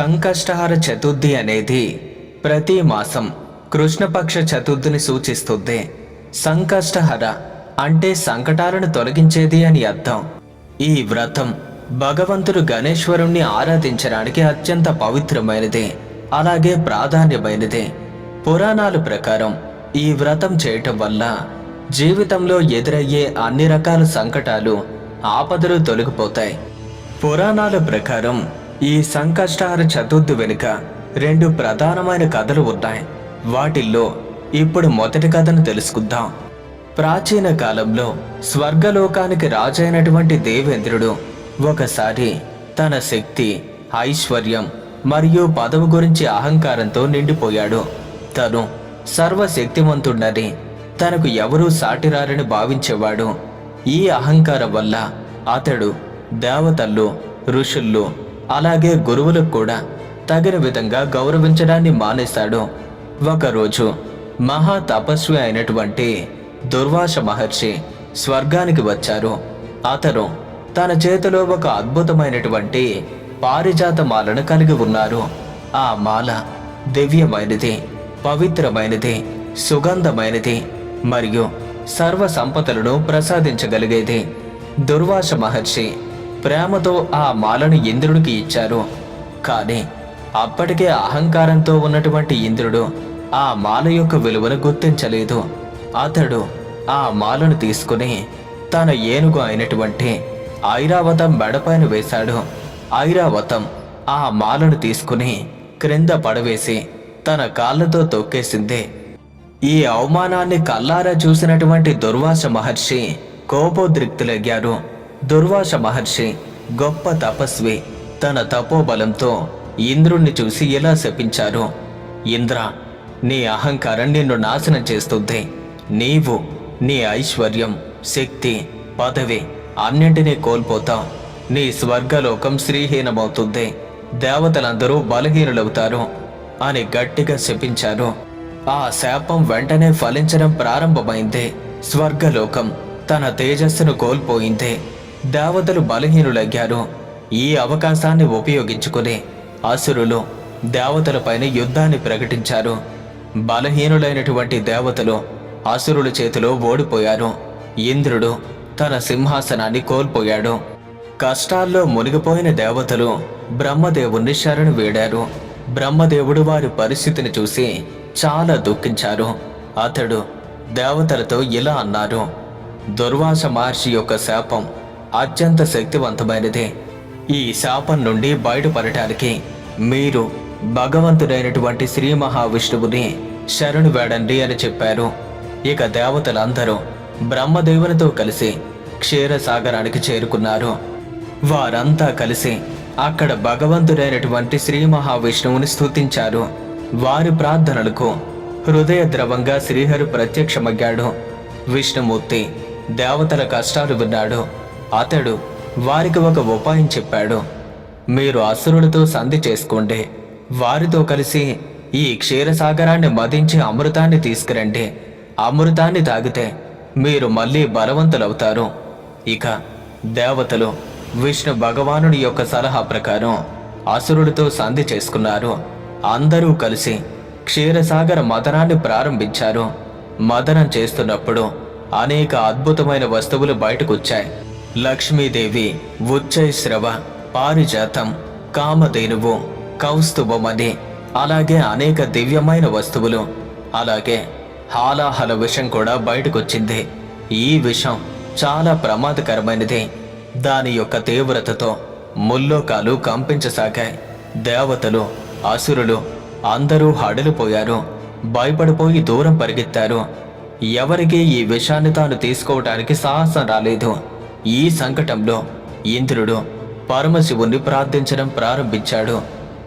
సంకష్టహార చతుర్థి అనేది ప్రతి మాసం కృష్ణపక్ష చతుర్థిని సూచిస్తుంది. సంకష్టహర అంటే సంకటాలను తొలగించేది అని అర్థం. ఈ వ్రతం భగవంతుడు గణేశ్వరుణ్ణి ఆరాధించడానికి అత్యంత పవిత్రమైనది అలాగే ప్రాధాన్యమైనది. పురాణాల ప్రకారం ఈ వ్రతం చేయటం వల్ల జీవితంలో ఎదురయ్యే అన్ని రకాల సంకటాలు ఆపదలు తొలగిపోతాయి. పురాణాల ప్రకారం ఈ సంకష్టహార చతుర్థి వెనుక రెండు ప్రధానమైన కథలు ఉన్నాయి. వాటిల్లో ఇప్పుడు మొదటి కథను తెలుసుకుందాం. ప్రాచీన కాలంలో స్వర్గలోకానికి రాజైనటువంటి దేవేంద్రుడు ఒకసారి తన శక్తి ఐశ్వర్యం మరియు పదవి గురించి అహంకారంతో నిండిపోయాడు. తను సర్వశక్తిమంతుడని తనకు ఎవరూ సాటిరారని భావించేవాడు. ఈ అహంకారం వల్ల అతడు దేవతల్లో ఋషుల్లో అలాగే గురువులకు కూడా తగిన విధంగా గౌరవించడాన్ని మానేశాడు. ఒకరోజు మహా తపస్వి అయినటువంటి దుర్వాస మహర్షి స్వర్గానికి వచ్చారు. అతను తన చేతిలో ఒక అద్భుతమైనటువంటి పారిజాత మాలను కలిగి ఉన్నారు. ఆ మాల దివ్యమైనది పవిత్రమైనది సుగంధమైనది మరియు సర్వ సంపదలను ప్రసాదించగలిగేది దుర్వాస మహర్షి ప్రేమతో ఆ మాలను ఇంద్రుడికి ఇచ్చారు. కానీ అప్పటికే అహంకారంతో ఉన్నటువంటి ఇంద్రుడు ఆ మాల యొక్క విలువను గుర్తించలేదు. అతడు ఆ మాలను తీసుకుని తన ఏనుగు అయినటువంటి ఐరావతం మెడపైన వేశాడు. ఐరావతం ఆ మాలను తీసుకుని క్రింద పడవేసి తన కాళ్ళతో తొక్కేసింది. ఈ అవమానాన్ని కల్లారా చూసినటువంటి దుర్వాస మహర్షి కోపోద్రిక్తులయ్యారు. దుర్వాస మహర్షి గొప్ప తపస్వి తన తపోబలంతో ఇంద్రుణ్ణి చూసి ఇలా శపించారు. ఇంద్ర నీ అహంకారం నిన్ను నాశనం చేస్తుంది. నీవు నీ ఐశ్వర్యం శక్తి పదవి అన్నింటినీ కోల్పోతావు. నీ స్వర్గలోకం శ్రీహీనమవుతుంది. దేవతలందరూ బలహీనులవుతారు అని గట్టిగా శపించారు. ఆ శాపం వెంటనే ఫలించడం ప్రారంభమైంది. స్వర్గలోకం తన తేజస్సును కోల్పోయింది. దేవతలు బలహీనులయ్యారు. ఈ అవకాశాన్ని ఉపయోగించుకుని అసురులు దేవతలపైన యుద్ధాన్ని ప్రకటించారు. బలహీనులైనటువంటి దేవతలు అసురుల చేతిలో ఓడిపోయారు. ఇంద్రుడు తన సింహాసనాన్ని కోల్పోయాడు. కష్టాల్లో మునిగిపోయిన దేవతలు బ్రహ్మదేవుణ్ణి శరణు వేడారు. బ్రహ్మదేవుడు వారి పరిస్థితిని చూసి చాలా దుఃఖించారు. అతడు దేవతలతో ఇలా అన్నారు దుర్వాస మహర్షి యొక్క శాపం అత్యంత శక్తివంతమైనది. ఈ శాపం నుండి బయటపడటానికి మీరు భగవంతుడైనటువంటి శ్రీ మహావిష్ణువుని శరణు వేడండి అని చెప్పారు. ఇక దేవతలందరూ బ్రహ్మదేవునితో కలిసి క్షీరసాగరానికి చేరుకున్నారు. వారంతా కలిసి అక్కడ భగవంతుడైనటువంటి శ్రీ మహావిష్ణువుని స్థుతించారు వారి ప్రార్థనలకు హృదయ ద్రవంగా శ్రీహరి ప్రత్యక్షమయ్యాడు. విష్ణుమూర్తి దేవతల కష్టాలు విన్నాడు. అతడు వారికి ఒక ఉపాయం చెప్పాడు. మీరు అసురులతో సంధి చేసుకోండి వారితో కలిసి ఈ క్షీరసాగరాన్ని మదించి అమృతాన్ని తీసుకురండి. అమృతాన్ని తాగితే మీరు మళ్ళీ బలవంతులవుతారు. ఇక దేవతలు విష్ణు భగవానుడి యొక్క సలహా ప్రకారం అసురుడితో సంధి చేసుకున్నారు. అందరూ కలిసి క్షీరసాగర మదనాన్ని ప్రారంభించారు. మదనం చేస్తున్నప్పుడు అనేక అద్భుతమైన వస్తువులు బయటకొచ్చాయి. లక్ష్మీదేవి ఉచ్చైశ్రవ పారిజాతం కామధేనువు కౌస్తుభమని అలాగే అనేక దివ్యమైన వస్తువులు. అలాగే హాలాహల విషం కూడా బయటకొచ్చింది. ఈ విషం చాలా ప్రమాదకరమైనది. దాని యొక్క తీవ్రతతో ముల్లోకాలు కంపించసాగాయి. దేవతలు అసురులు అందరూ హడలిపోయారు. భయపడిపోయి దూరం పరిగెత్తారు. ఎవరికీ ఈ విషాన్ని తాను తీసుకోవటానికి సాహసం రాలేదు. ఈ సంకటంలో ఇంద్రుడు పరమశివుణ్ణి ప్రార్థించడం ప్రారంభించాడు.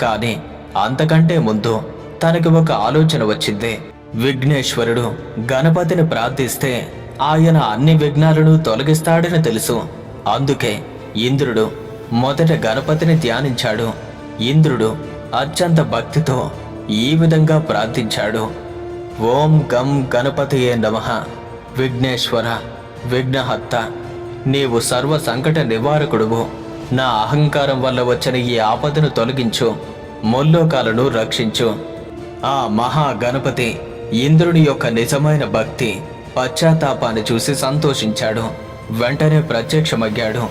కానీ అంతకంటే ముందు తనకు ఒక ఆలోచన వచ్చింది. విఘ్నేశ్వరుడు గణపతిని ప్రార్థిస్తే ఆయన అన్ని విఘ్నాలను తొలగిస్తాడని తెలుసు. అందుకే ఇంద్రుడు మొదట గణపతిని ధ్యానించాడు. ఇంద్రుడు అత్యంత భక్తితో ఈ విధంగా ప్రార్థించాడు. ఓం గం గణపతియే నమ. విఘ్నేశ్వర విఘ్నహత్త నీవు సర్వ సంకట నివారకుడువు. నా అహంకారం వల్ల వచ్చిన ఈ ఆపదను తొలగించు. ముల్లోకాలను రక్షించు. ఆ మహా గణపతి ఇంద్రుని యొక్క నిజమైన భక్తి పశ్చాత్తాపాన్ని చూసి సంతోషించాడు. వెంటనే ప్రత్యక్షమయ్యాడు.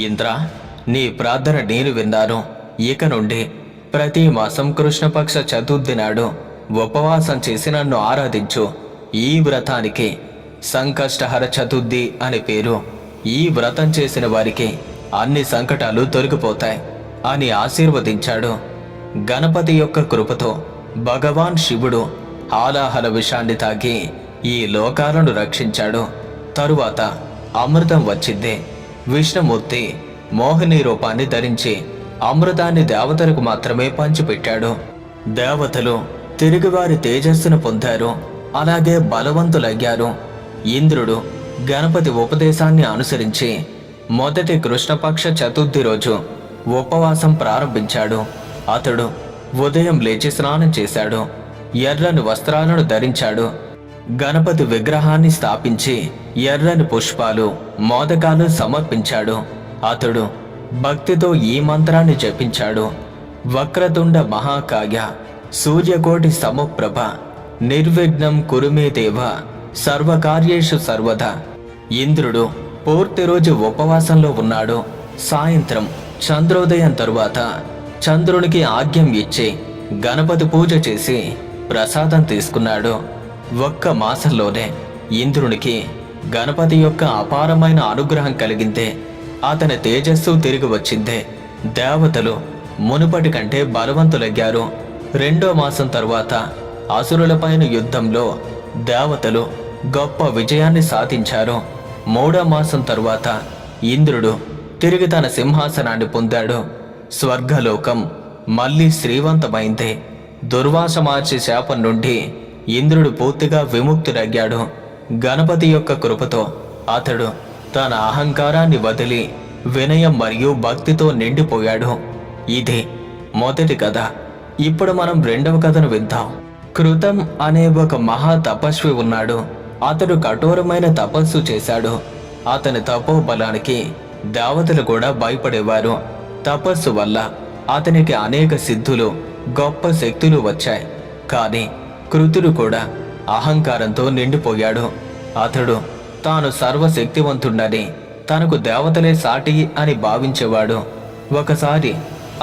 ఇంద్ర నీ ప్రార్థన నేను విన్నాను. ఇక నుండి ప్రతి మాసం కృష్ణపక్ష చతుర్థి నాడు ఉపవాసం చేసి నన్ను ఆరాధించు. ఈ వ్రతానికి సంకష్టహర చతుర్థి అని పేరు. ఈ వ్రతం చేసిన వారికి అన్ని సంకటాలు తొలగిపోతాయి అని ఆశీర్వదించాడు. గణపతి యొక్క కృపతో భగవాన్ శివుడు హాలాహల విషాన్ని తాగి ఈ లోకాలను రక్షించాడు. తరువాత అమృతం వచ్చింది. విష్ణుమూర్తి మోహిని రూపాన్ని ధరించి అమృతాన్ని దేవతలకు మాత్రమే పంచిపెట్టాడు. దేవతలు తిరిగి వారి తేజస్సును పొందారు. అలాగే బలవంతులయ్యారు. ఇంద్రుడు గణపతి ఉపదేశాన్ని అనుసరించి మొదటి కృష్ణపక్ష చతుర్థి రోజు ఉపవాసం ప్రారంభించాడు. అతడు ఉదయం లేచి స్నానం చేశాడు. ఎర్రని వస్త్రాలను ధరించాడు. గణపతి విగ్రహాన్ని స్థాపించి ఎర్రని పుష్పాలు మోదకాలు సమర్పించాడు. అతడు భక్తితో ఈ మంత్రాన్ని జపించాడు. వక్రతుండ మహాకాయ సూర్యకోటి సమప్రభ నిర్విఘ్నం కురుమే దేవ సర్వకార్యేషు సర్వదా ఇంద్రుడు పూర్తి రోజు ఉపవాసంలో ఉన్నాడు. సాయంత్రం చంద్రోదయం తరువాత చంద్రునికి ఆజ్ఞం ఇచ్చి గణపతి పూజ చేసి ప్రసాదం తీసుకున్నాడు. ఒక్క మాసంలోనే ఇంద్రునికి గణపతి యొక్క అపారమైన అనుగ్రహం కలిగిందే. అతని తేజస్సు తిరిగి వచ్చిందే. దేవతలు మునుపటి కంటే బలవంతులయ్యారు. రెండో మాసం తరువాత అసురులపైన యుద్ధంలో దేవతలు గొప్ప విజయాన్ని సాధించారు. మూడో మాసం తరువాత ఇంద్రుడు తిరిగి తన సింహాసనాన్ని పొందాడు. స్వర్గలోకం మళ్ళీ శ్రీవంతమైంది. దుర్వాస మార్చి శాపం నుండి ఇంద్రుడు పూర్తిగా విముక్తుడయ్యాడు. గణపతి యొక్క కృపతో అతడు తన అహంకారాన్ని వదిలి వినయం మరియు భక్తితో నిండిపోయాడు. ఇది మొదటి కథ. ఇప్పుడు మనం రెండవ కథను విందాం. కృతం అనే ఒక మహా తపస్వి ఉన్నాడు. అతడు కఠోరమైన తపస్సు చేశాడు. అతని తపోబలానికి దేవతలు కూడా భయపడేవారు. తపస్సు వల్ల అతనికి అనేక సిద్ధులు గొప్ప శక్తులు వచ్చాయి. కానీ కృతుడు కూడా అహంకారంతో నిండిపోయాడు. అతడు తాను సర్వశక్తివంతుడని తనకు దేవతలే సాటి అని భావించేవాడు. ఒకసారి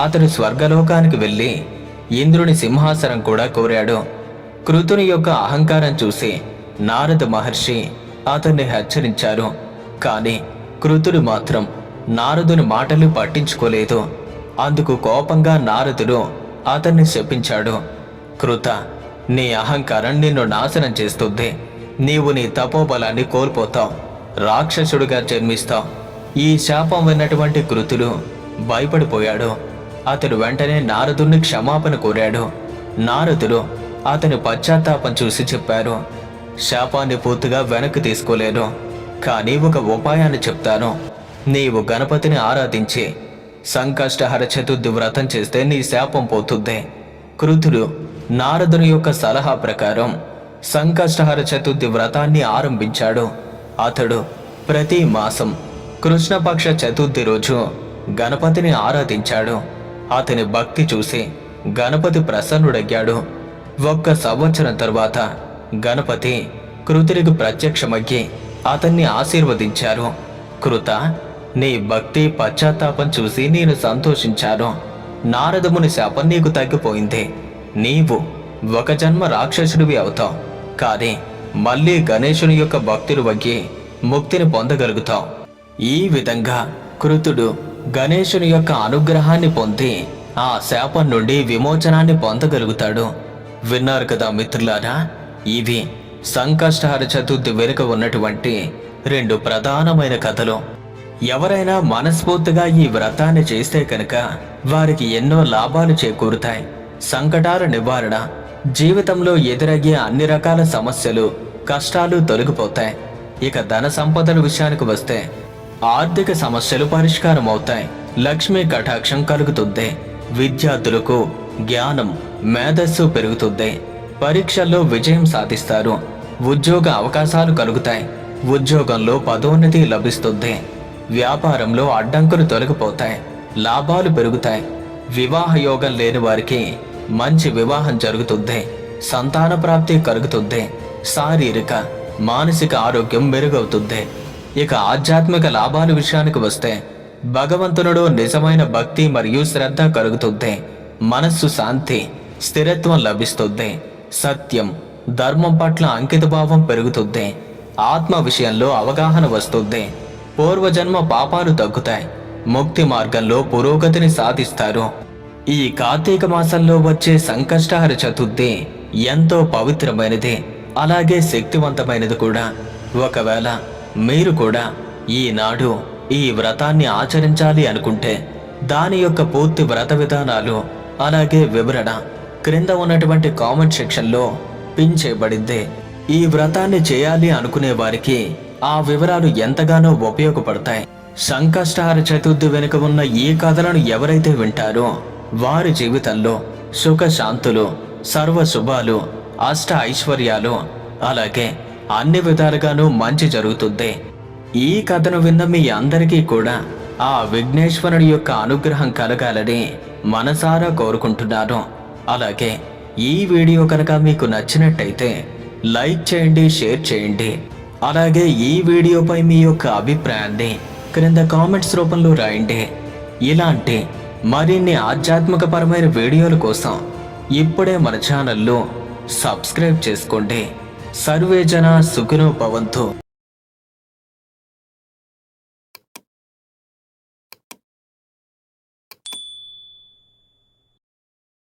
అతడు స్వర్గలోకానికి వెళ్ళి ఇంద్రుని సింహాసనం కూడా కోరాడు. కృతుని యొక్క అహంకారం చూసి నారద మహర్షి అతన్ని హెచ్చరించారు. కానీ కృతుడు మాత్రం నారదుని మాటలు పట్టించుకోలేదు. అందుకు కోపంగా నారదుడు అతన్ని శపించాడు. కృత నీ అహంకారం నిన్ను నాశనం చేస్తుంది. నీవు నీ తపోబలాన్ని కోల్పోతావు. రాక్షసుడిగా జన్మిస్తావు. ఈ శాపం విన్నటువంటి కృతుడు భయపడిపోయాడు. అతడు వెంటనే నారదుణ్ణి క్షమాపణ కోరాడు. నారదుడు అతని పశ్చాత్తాపం చూసి చెప్పారు. శాపాన్ని పూర్తిగా వెనక్కి తీసుకోలేను కానీ ఒక ఉపాయాన్ని చెప్తాను. నీవు గణపతిని ఆరాధించి సంకష్టహర చతుర్థి వ్రతం చేస్తే నీ శాపం పోతుంది. కృతుడు నారదుని యొక్క సలహా ప్రకారం సంకష్టహర చతుర్థి వ్రతాన్ని ఆరంభించాడు. అతడు ప్రతి మాసం కృష్ణపక్ష చతుర్థి రోజు గణపతిని ఆరాధించాడు. అతని భక్తి చూసి గణపతి ప్రసన్నుడయ్యాడు. ఒక్క సంవత్సరం తరువాత గణపతి కృతుడికి ప్రత్యక్షమయ్యి అతన్ని ఆశీర్వదించారు. కృత నీ భక్తి పశ్చాత్తాపం చూసి నేను సంతోషించాను. నారదముని శాపం నీకు తగ్గిపోయింది. నీవు ఒక జన్మ రాక్షసుడివి అవుతావు. కానీ మళ్ళీ గణేశుని యొక్క భక్తులు వగ్గి ముక్తిని పొందగలుగుతావు. ఈ విధంగా కృతుడు గణేశుని యొక్క అనుగ్రహాన్ని పొంది ఆ శాపం నుండి విమోచనాన్ని పొందగలుగుతాడు. విన్నారు కదా మిత్రులారా? ఇవి సంకష్టహర చతుర్థి వెనుక ఉన్నటువంటి రెండు ప్రధానమైన కథలు. ఎవరైనా మనస్ఫూర్తిగా ఈ వ్రతాన్ని చేస్తే కనుక వారికి ఎన్నో లాభాలు చేకూరుతాయి. సంకటాల నివారణ జీవితంలో ఎదురయ్యే అన్ని రకాల సమస్యలు కష్టాలు తొలగిపోతాయి. ఇక ధన సంపదల విషయానికి వస్తే ఆర్థిక సమస్యలు పరిష్కారం అవుతాయి లక్ష్మీ కటాక్షం కలుగుతుంది. విద్యార్థులకు జ్ఞానం మేధస్సు పెరుగుతుంది. పరీక్షల్లో విజయం సాధిస్తారు. ఉద్యోగ అవకాశాలు కలుగుతాయి. ఉద్యోగంలో పదోన్నతి లభిస్తుంది. వ్యాపారంలో అడ్డంకులు తొలగిపోతాయి. లాభాలు పెరుగుతాయి. వివాహ యోగం లేని వారికి మంచి వివాహం జరుగుతుంది. సంతాన ప్రాప్తి కలుగుతుంది. శారీరక మానసిక ఆరోగ్యం మెరుగవుతుంది. ఇక ఆధ్యాత్మిక లాభాల విషయానికి వస్తే భగవంతునుడు నిజమైన భక్తి మరియు శ్రద్ధ కలుగుతుంది. మనస్సు శాంతి స్థిరత్వం లభిస్తుంది సత్యం ధర్మం పట్ల అంకితభావం పెరుగుతుంది ఆత్మ విషయంలో అవగాహన వస్తుంది పూర్వజన్మ పాపాలు తగ్గుతాయి. ముక్తి మార్గంలో పురోగతిని సాధిస్తారు. ఈ కార్తీక మాసంలో వచ్చే సంకష్టహర చతుర్థి ఎంతో పవిత్రమైనది. అలాగే శక్తివంతమైనది కూడా. ఒకవేళ మీరు కూడా ఈనాడు ఈ వ్రతాన్ని ఆచరించాలి అనుకుంటే దాని యొక్క పూర్తి వ్రత విధానాలు అలాగే వివరణ క్రింద ఉన్నటువంటి కామెంట్ సెక్షన్లో పిన్ చేయబడింది. ఈ వ్రతాన్ని చేయాలి అనుకునే వారికి ఆ వివరాలు ఎంతగానో ఉపయోగపడతాయి. సంకష్టహార చతుర్థి వెనుక ఉన్న ఈ కథలను ఎవరైతే వింటారో వారి జీవితంలో సుఖ శాంతులు సర్వ శుభాలు అష్ట ఐశ్వర్యాలు అలాగే అన్ని విధాలుగానూ మంచి జరుగుతుంది. ఈ కథను విన్న మీ అందరికీ కూడా ఆ విఘ్నేశ్వరుని యొక్క అనుగ్రహం కలగాలని మనసారా కోరుకుంటున్నాను. అలాగే ఈ వీడియో కనుక మీకు నచ్చినట్టయితే లైక్ చేయండి షేర్ చేయండి. అలాగే ఈ వీడియోపై మీ యొక్క అభిప్రాయాన్ని క్రింద కామెంట్స్ రూపంలో రాయండి. ఇలాంటి మరిన్ని ఆధ్యాత్మికపరమైన వీడియోల కోసం ఇప్పుడే మన ఛానల్లో సబ్స్క్రైబ్ చేసుకోండి. సర్వేజన సుఖినో భవంతు.